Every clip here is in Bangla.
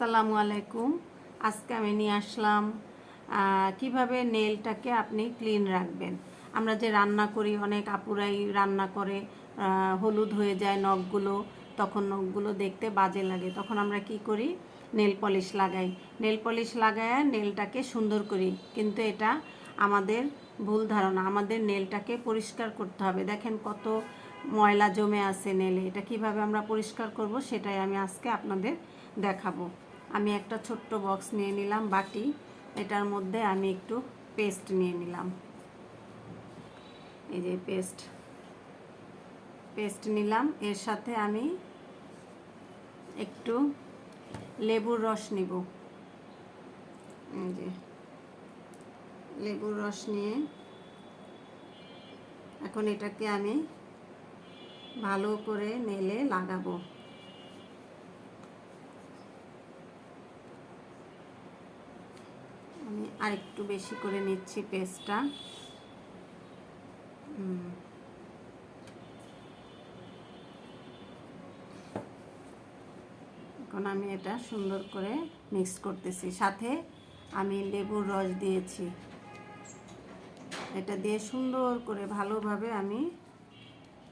আসসালামু আলাইকুম। আজকে আমি নিয়ে আসলাম কীভাবে নেলটাকে আপনি ক্লিন রাখবেন। আমরা যে রান্না করি, অনেক আপুরাই রান্না করে হলুদ হয়ে যায় নখগুলো, তখন নখগুলো দেখতে বাজে লাগে। তখন আমরা কি করি? নেল পলিশ লাগাই। নেল পলিশ লাগায় নেলটাকে সুন্দর করি। কিন্তু এটা আমাদের ভুল ধারণা। আমাদের নেলটাকে পরিষ্কার করতে হবে। দেখেন কত ময়লা জমে আছে নেলে এটা কীভাবে আমরা পরিষ্কার করব, সেটাই আমি আজকে আপনাদের দেখাবো। আমি একটা ছোট্ট বক্স নিয়ে নিলাম বাটি। এটার মধ্যে আমি একটু পেস্ট নিয়ে নিলাম। এই যে পেস্ট। পেস্ট নিলাম। এর সাথে আমি একটু লেবুর রস নিব। এই যে লেবুর রস নিয়ে এখন এটাকে আমি ভালো করে নেলে লাগাবো। আমি আরেকটু বেশি করে নিচ্ছি পেস্টটা। এখন আমি এটা সুন্দর করে মিক্স করতেছি। সাথে আমি লেবুর রস দিয়েছি। এটা দিয়ে সুন্দর করে ভালোভাবে আমি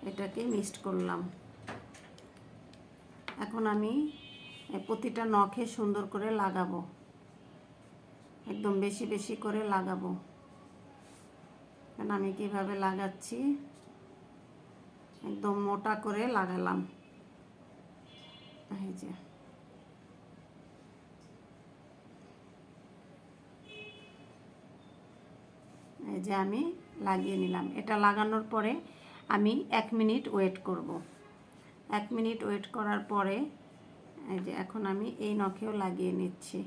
এটাকে মিক্সড করলাম। এখন আমি প্রতিটা নখে সুন্দর করে লাগাবো। একদম বেশি বেশি করে লাগাবো। এখন আমি কীভাবে লাগাচ্ছি? একদম মোটা করে লাগালাম। এই যে। এই যে আমি লাগিয়ে নিলাম। এটা লাগানোর পরে আমি এক মিনিট ওয়েট করব। এক মিনিট ওয়েট করার পরে এই যে এখন আমি এই নখেও লাগিয়ে নিচ্ছি।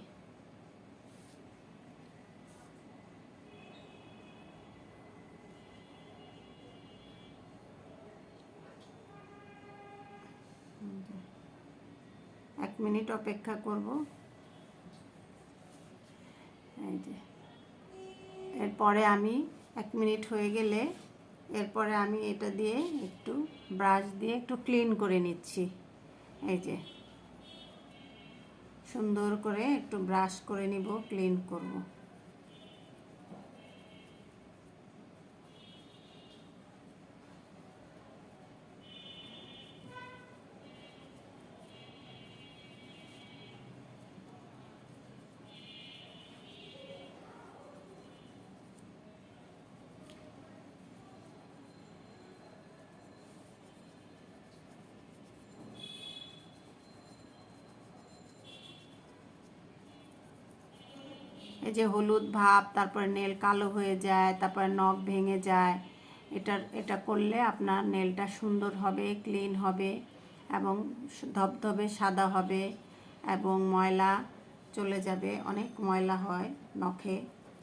এক মিনিট অপেক্ষা করব। এই যে। এরপরে আমি এক মিনিট হয়ে গেলে এরপরে আমি এটা দিয়ে একটু ব্রাশ দিয়ে একটু ক্লিন করে নিচ্ছি। এই যে। সুন্দর করে একটু ব্রাশ করে নিব, ক্লিন করব। এই যে হলুদ ভাব, তারপরে নেল কালো হয়ে যায়, তারপরে নখ ভেঙে যায়, এটা এটা করলে আপনার নেলটা সুন্দর হবে, ক্লিন হবে এবং ধবধবে সাদা হবে এবং ময়লা চলে যাবে, অনেক ময়লা হয় নখে,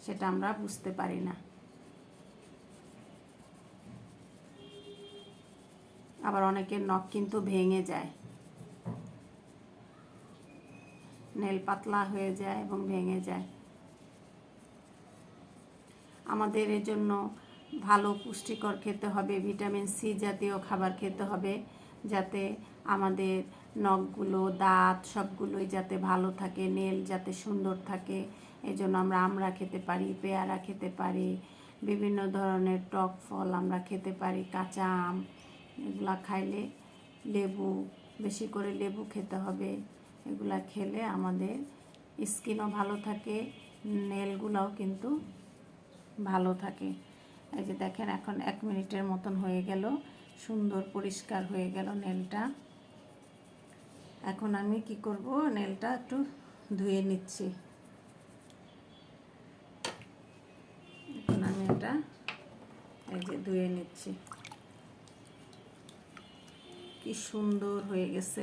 সেটা আমরা বুঝতে পারি না। আবার অনেকের নখ কিন্তু ভেঙে যায়। নেল পাতলা হয়ে যায় এবং ভেঙে যায়। আমাদের জন্য ভালো পুষ্টিকর খেতে হবে, ভিটামিন সি জাতীয় খাবার খেতে হবে, যাতে আমাদের নখগুলো, দাঁত সবগুলোই যাতে ভালো থাকে, নেল যাতে সুন্দর থাকে। এই জন্য আমরা আমড়া খেতে পারি, পেয়ারা খেতে পারি, বিভিন্ন ধরনের টক ফল আমরা খেতে পারি, কাঁচা আম এগুলা খাইলে লেবু, বেশি করে লেবু খেতে হবে। এগুলা খেলে আমাদের স্কিনও ভালো থাকে, নেলগুলাও কিন্তু ভালো থাকে। এই যে দেখেন এখন এক মিনিটের মতন হয়ে গেল। সুন্দর পরিষ্কার হয়ে গেল নেলটা। এখন আমি কি করব? নেলটা একটু ধুয়ে নিচ্ছি। এখন আমি এটা এই যে ধুয়ে নিচ্ছি। কি সুন্দর হয়ে গেছে।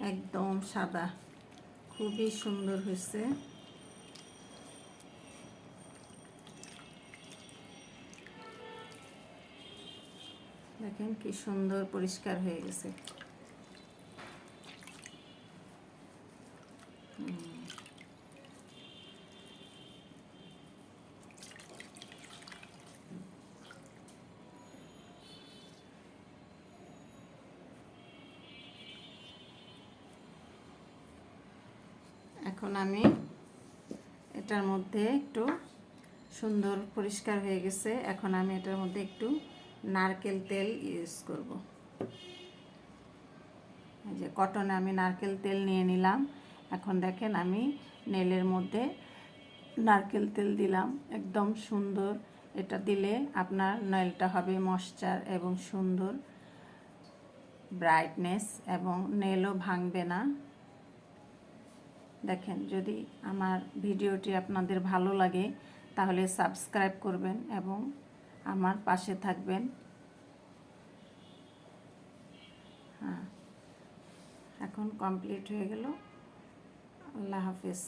একদম সাদা। খুবই সুন্দর হয়েছে। দেখেন কি সুন্দর পরিষ্কার হয়ে গেছে। এখন আমি এটার মধ্যে একটু সুন্দর পরিষ্কার হয়ে গেছে। এখন আমি এটার মধ্যে একটু নারকেল তেল ইউজ করব। যে কটনে আমি নারকেল তেল নিয়ে নিলাম। এখন দেখেন আমি নেলের মধ্যে নারকেল তেল দিলাম। একদম সুন্দর। এটা দিলে আপনার নেলটা হবে ময়শ্চার এবং সুন্দর ব্রাইটনেস এবং নেলও ভাঙবে না। দেখেন যদি আমার ভিডিওটি আপনাদের ভালো লাগে তাহলে সাবস্ক্রাইব করবেন এবং আমার পাশে থাকবেন। হ্যাঁ এখন কমপ্লিট হয়ে গেল। আল্লাহ হাফিজ।